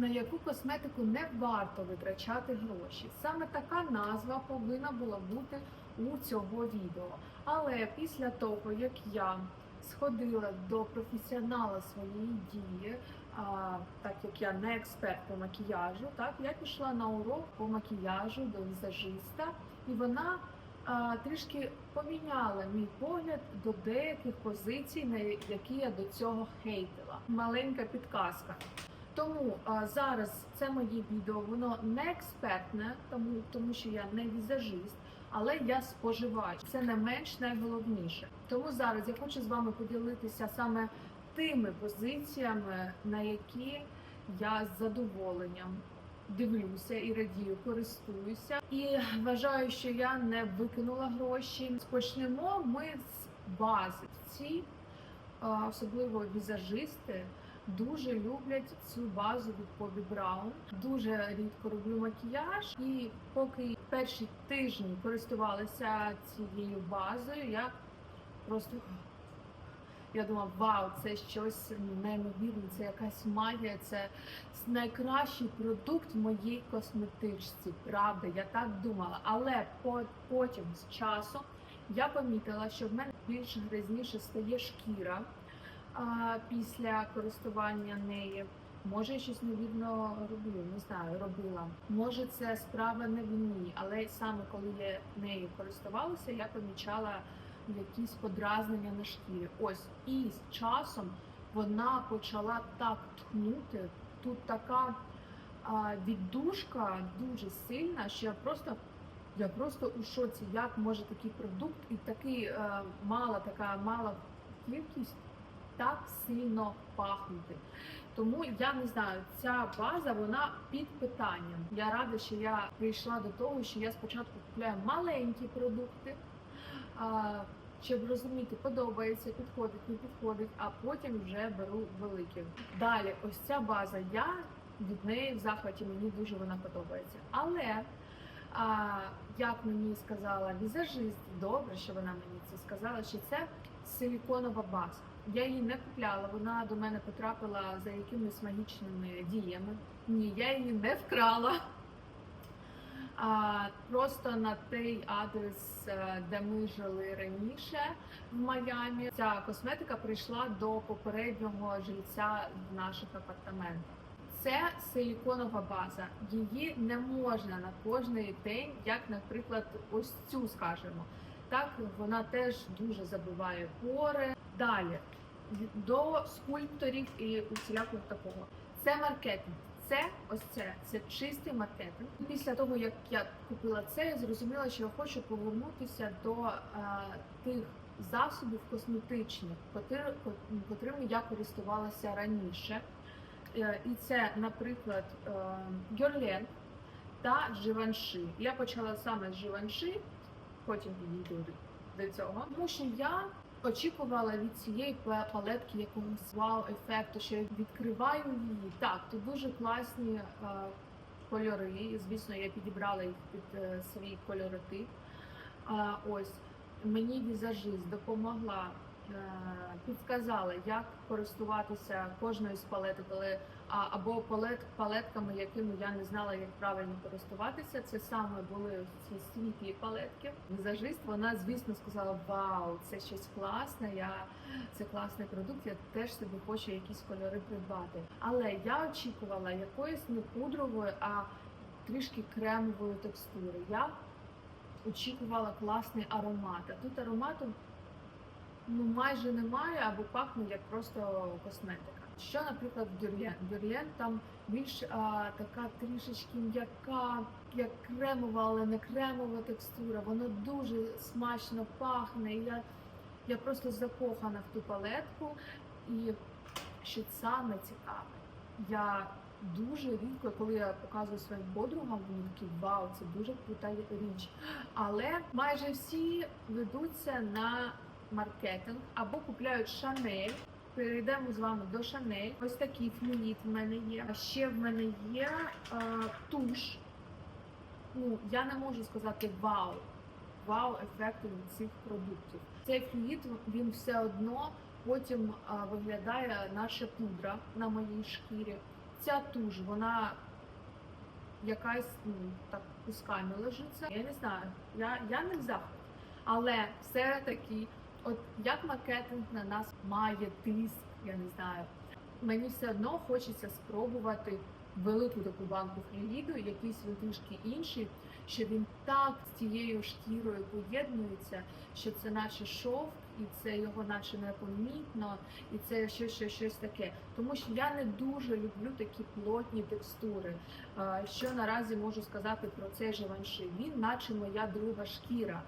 на яку косметику не варто витрачати гроші. Саме така назва повинна була бути у цього відео. Але після того, як я сходила до професіонала своєї дії, а, так як я не експерт по макіяжу, так я пішла на урок по макіяжу до візажиста, і вона а, трішки поміняла мій погляд до деяких позицій, на які я до цього хейтила. Маленька підказка. Тому а, зараз це моє відео, воно не експертне, тому, тому що я не візажист, але я споживач. Це не менш найголовніше. Тому зараз я хочу з вами поділитися саме тими позиціями, на які я з задоволенням дивлюся і радію, користуюся. І вважаю, що я не викинула гроші. Почнемо ми з бази. Ці особливо візажисти. Дуже люблять цю базу від Bobbi Brown. Дуже рідко роблю макіяж, і поки перші тижні користувалася цією базою, я просто я думала, вау, це щось неймовірне, це якась магія, це найкращий продукт в моїй косметичці. Правда, я так думала. Але по- потім з часом я помітила, що в мене більш грязніше стає шкіра а, після користування нею. Може, щось невірно роблю, не знаю, робила. Може, це справа не в мені, але саме коли я нею користувалася, я помічала якісь подразнення на шкірі. Ось і з часом вона почала так тхнути. Тут така а, віддушка дуже сильна, що я просто. Я просто у шоці, як може такий продукт і такий е, мала така мала кількість так сильно пахнути. Тому я не знаю, ця база вона під питанням. Я рада, що я прийшла до того, що я спочатку купляю маленькі продукти, щоб розуміти, подобається, підходить, не підходить, а потім вже беру великі. Далі, ось ця база, я від неї в захваті, мені дуже вона подобається. Але як мені сказала візажист, добре, що вона мені це сказала, що це силіконова база. Я її не купляла, вона до мене потрапила за якимись магічними діями. Ні, я її не вкрала. А, просто на той адрес, е, де ми жили раніше в Майамі, ця косметика прийшла до попереднього жильця в наших апартаментах. Це силіконова база. Її не можна на кожний день, як, наприклад, ось цю скажемо. Так вона теж дуже забиває пори. Далі до скульпторів і усілякого такого. Це маркетинг. Це ось це, це чистий маркетинг. Після того як я купила це, я зрозуміла, що я хочу повернутися до е, тих засобів косметичних, котрими я користувалася раніше. Е, І це, наприклад, е, Герлен та Живанши. Я почала саме з Живанши, потім підійду до- цього, тому що я очікувала від цієї палетки якогось вау-ефекту, що я відкриваю її. Так, тут дуже класні е, кольори. Звісно, я підібрала їх під е, свій кольоротип. А, ось мені візажист допомогла, е, підказала, як користуватися кожною з палеток, але або палет, палетками, якими я не знала, як правильно користуватися. Це саме були ці світлі палетки. Візажист, вона, звісно, сказала: Вау, це щось класне, я це класний продукт. Я теж собі хочу якісь кольори придбати. Але я очікувала якоїсь не пудрової, а трішки кремової текстури. Я очікувала класний аромат. А тут аромату ну майже немає або пахне як просто косметика. Що, наприклад, Гюр'єн? Гюр'єн там більш а, така трішечки м'яка, як кремова, але не кремова текстура. Воно дуже смачно пахне. Я, я просто закохана в ту палетку. І що саме цікаве, я дуже рідко, коли я показую своїм подругам, вони такі вау, це дуже крута річ. Але майже всі ведуться на маркетинг або купляють Шанель. Перейдемо з вами до Шанель. Ось такий флюїд в мене є. А ще в мене є е, туш. Ну, я не можу сказати вау. Вау ефекту від цих продуктів. Цей флюїд він все одно потім е, виглядає наче пудра на моїй шкірі. ця туш, вона якась ну, так кусками лежиться. Я не знаю, я, я не в захваті. Але все-таки, от як маркетинг на нас має тиск, я не знаю. Мені все одно хочеться спробувати велику таку банку флюїду, якийсь він трішки інший, що він так з цією шкірою поєднується, що це наче шовк, і це його наче непомітно, і це щось, щось, щось таке. Тому що я не дуже люблю такі плотні текстури. Е, Що наразі можу сказати про цей Живанши? Він, наче моя друга шкіра.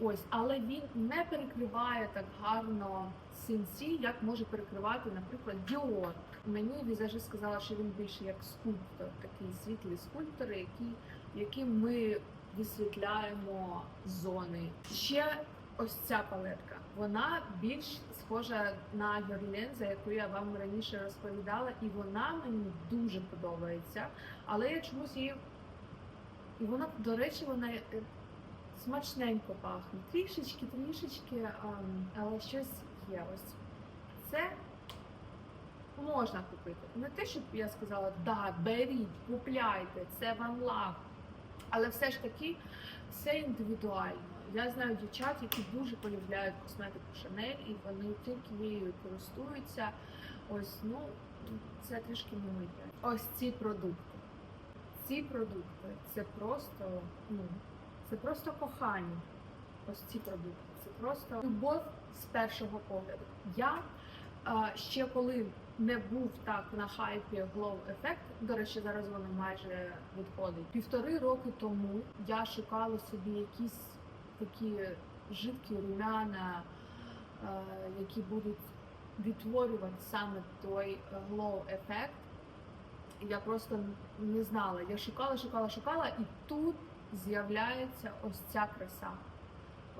Ось, але він не перекриває так гарно синці, як може перекривати, наприклад, Dior. Мені візажист сказала, що він більше як скульптор, такий світлий скульптор, який, яким ми висвітляємо зони. Ще ось ця палетка. Вона більш схожа на Герлен, за яку я вам раніше розповідала, і вона мені дуже подобається. Але я чомусь її. І вона, до речі, вона смачненько пахне. Трішечки, трішечки, але щось є. Ось це можна купити. Не те, щоб я сказала, да, беріть, купляйте, це вам лав. Але все ж таки все індивідуально. Я знаю дівчат, які дуже полюбляють косметику Шанель, і вони тільки нею користуються. Ось, ну, це трішки не моє. Ось ці продукти. Ці продукти це просто, ну, це просто кохання. Ось ці продукти. Це просто любов з першого погляду. Я а, ще коли не був так на хайпі Glow Effect, до речі, зараз воно майже відходить. Півтори роки тому я шукала собі якісь такі жидкі румяна, е, які будуть відтворювати саме той е, Glow Effect. Я просто не знала. Я шукала, шукала, шукала, і тут з'являється ось ця краса,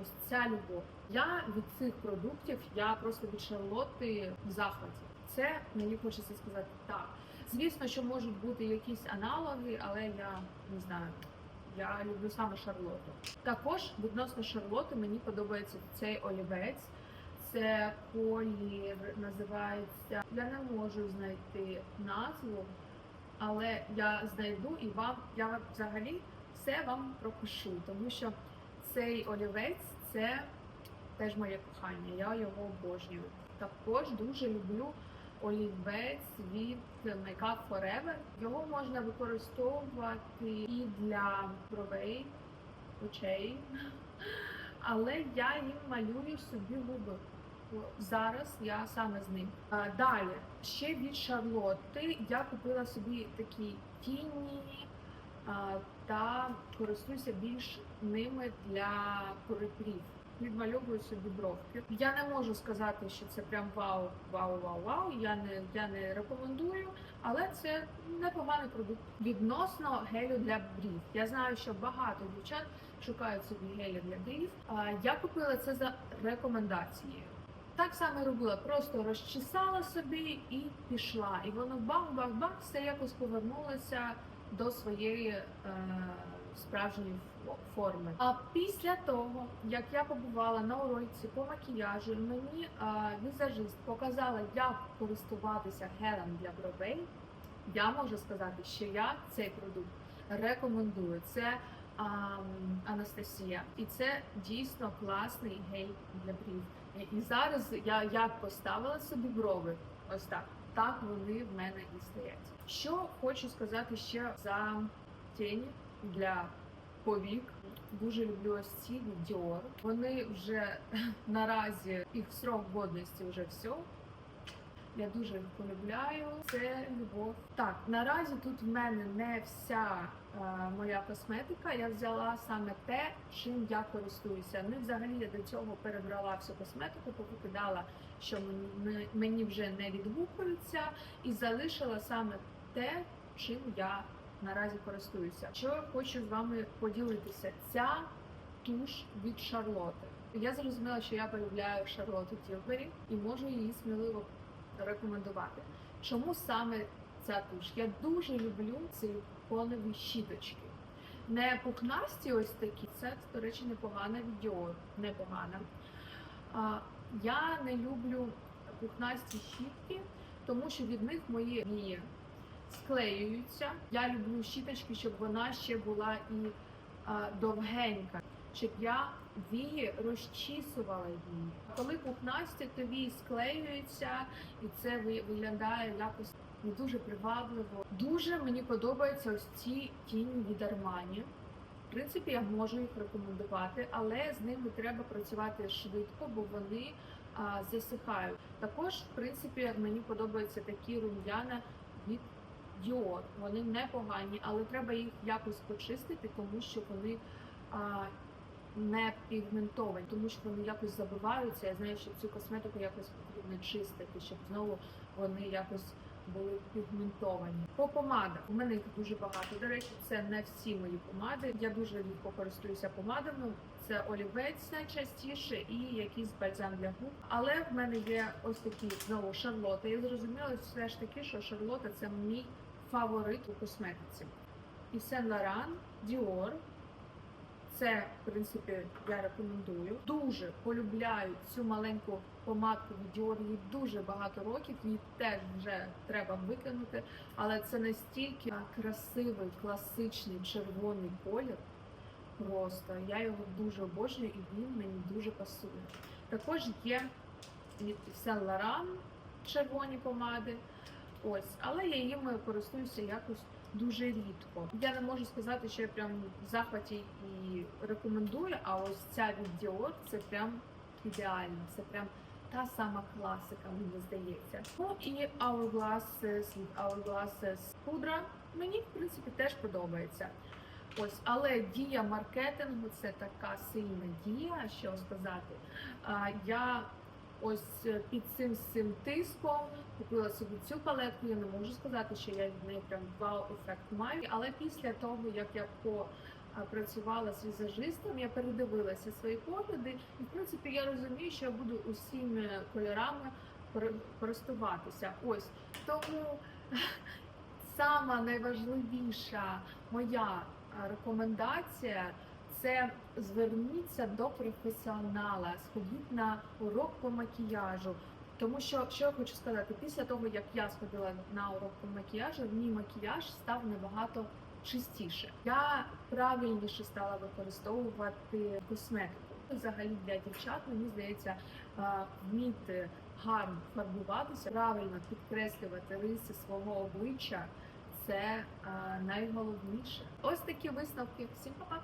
ось ця любов. Я від цих продуктів, я просто від Шарлотти в захваті. Це мені хочеться сказати так. Звісно, що можуть бути якісь аналоги, але я не знаю. Я люблю саме Шарлоту. Також відносно Шарлоти мені подобається цей олівець. Це колір називається. Я не можу знайти назву, але я знайду і вам я взагалі все вам пропишу, тому що цей олівець це теж моє кохання. Я його обожнюю. Також дуже люблю олівець від Makeup Forever. Його можна використовувати і для бровей, очей, але я їм малюю собі губи. Зараз я саме з ним. Далі ще від Шарлотти я купила собі такі тіні та користуюся більш ними для коректорів. Відмальовую собі бровки. Я не можу сказати, що це прям вау, вау, вау, вау. Я не я не рекомендую, але це непоганий продукт. Відносно гелю для брів. Я знаю, що багато дівчат шукають собі гелі для брів. Я купила це за рекомендацією. Так само робила, просто розчесала собі і пішла. І воно бах-бах-бах, все якось повернулося до своєї е, справжньої форми. А після того, як я побувала на уроці по макіяжу, мені е, візажист показала, як користуватися гелем для бровей. Я можу сказати, що я цей продукт рекомендую. Це ам, Анастасія, і це дійсно класний гель для брів. І зараз я як поставила собі брови, ось так. Так вони в мене і стоять. Що хочу сказати ще за тіні для повік. Дуже люблю ось ці від Dior. Вони вже наразі їх срок годності вже все. Я дуже їх полюбляю. Це любов. Так, наразі тут в мене не вся е, моя косметика. Я взяла саме те, чим я користуюся. Не взагалі я до цього перебрала всю косметику, покидала, що мені, вже не відгукується, і залишила саме те, чим я наразі користуюся. Що я хочу з вами поділитися? Ця туш від Шарлоти. Я зрозуміла, що я полюбляю Шарлоту Тілбері і можу її сміливо рекомендувати. Чому саме ця туш? Я дуже люблю ці силиконові щіточки. Не пухнасті ось такі, це, до речі, непогана від Dior, непогана. Я не люблю пухнасті щітки, тому що від них мої вії. склеюються. Я люблю щіточки, щоб вона ще була і а, довгенька, щоб я вії розчісувала її. Коли пухнасті, то вії склеюються, і це виглядає якось не дуже привабливо. Дуже мені подобаються ось ці тіні від Armani. Принципі, я можу їх рекомендувати, але з ними треба працювати швидко, бо вони а, засихають. Також, в принципі, мені подобаються такі рум'яна від Dior. Вони непогані, але треба їх якось почистити, тому що вони а, не пігментовані, тому що вони якось забиваються. Я знаю, що цю косметику якось потрібно чистити, щоб знову вони якось були пігментовані. По помадах у мене їх дуже багато. До речі, це не всі мої помади. Я дуже рідко користуюся помадами. Це олівець найчастіше і якийсь бальзам для губ. Але в мене є ось такі знову шарлоти. Я зрозуміла все ж таки, що шарлота це мій фаворит у косметиці. І Сен Лоран, Dior. Це, в принципі, я рекомендую. Дуже полюбляю цю маленьку помадку від Dior. Їй дуже багато років. Її теж вже треба викинути. Але це настільки красивий, класичний червоний колір. Просто я його дуже обожнюю і він мені дуже пасує. Також є від Saint Laurent червоні помади. Ось, але я їми користуюся якось дуже рідко. Я не можу сказати, що я прям в захваті і рекомендую, а ось ця від Dior це прям ідеально. Це прям та сама класика, мені здається. Ну і Hourglasses від Hourglasses пудра мені в принципі теж подобається. Ось, але дія маркетингу це така сильна дія, що сказати. Я ось е, під цим цим тиском купила собі цю палетку. Я не можу сказати, що я від неї прям вау-ефект маю. Але після того, як я попрацювала з візажистом, я передивилася свої погляди, і в принципі я розумію, що я буду усіми кольорами кор- користуватися. Ось тому сама найважливіша моя е, рекомендація це зверніться до професіонала, сходіть на урок по макіяжу. Тому що що я хочу сказати, після того як я сходила на урок по макіяжу, мій макіяж став набагато чистіше. Я правильніше стала використовувати косметику. Взагалі для дівчат мені здається вміти гарно фарбуватися, правильно підкреслювати риси свого обличчя. Це найголовніше. Ось такі висновки. Всім па-па!